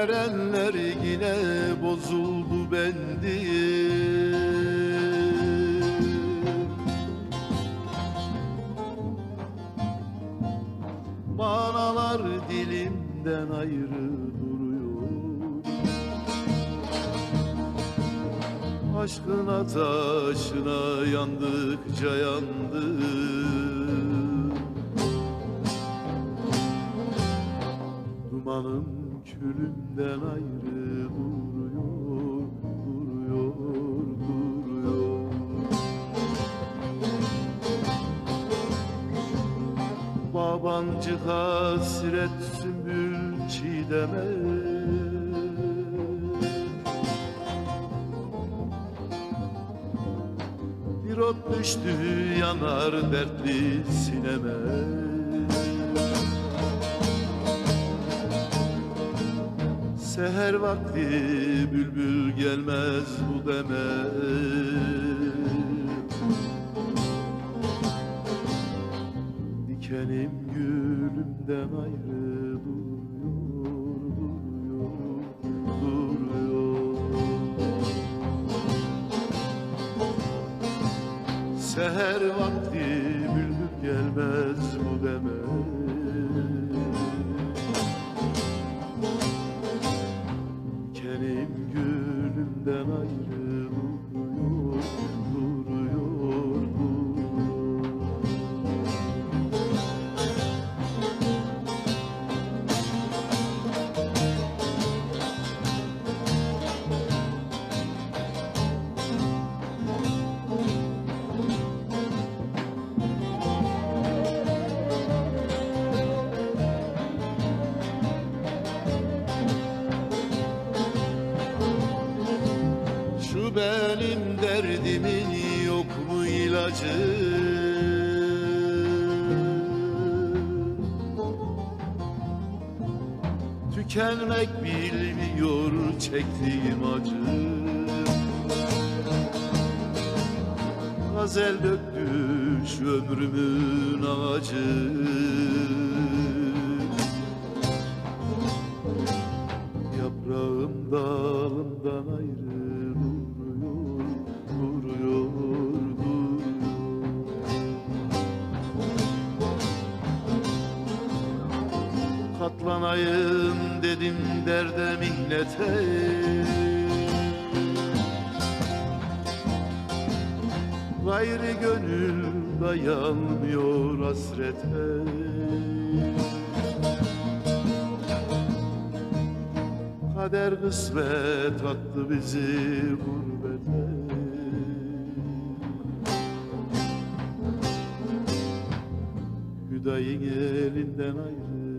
verenler yine bozuldu bendim Manalar dilimden ayrı duruyor. Aşkın ateşine yandıkça yandık Dumanım külümden ayrı duruyor, duruyor, duruyor. Babancı hasret sümbül çiğdeme. Bir ot düştü yanar dertli sineme Seher vakti bülbül gelmez bu deme. Dikenim gülümden ayrı duruyor, duruyor, duruyor. Seher vakti bülbül gelmez bu deme ilacı Tükenmek bilmiyor çektiğim acı. Gazel dökmüş ömrümün ağacı. Yaprağım dalımdan ayrı Katlanayım dedim derde mihnete. Gayrı gönül dayanmıyor hasrete. Kader kısmet attı bizi gurbete. Hüdayin elinden ayrı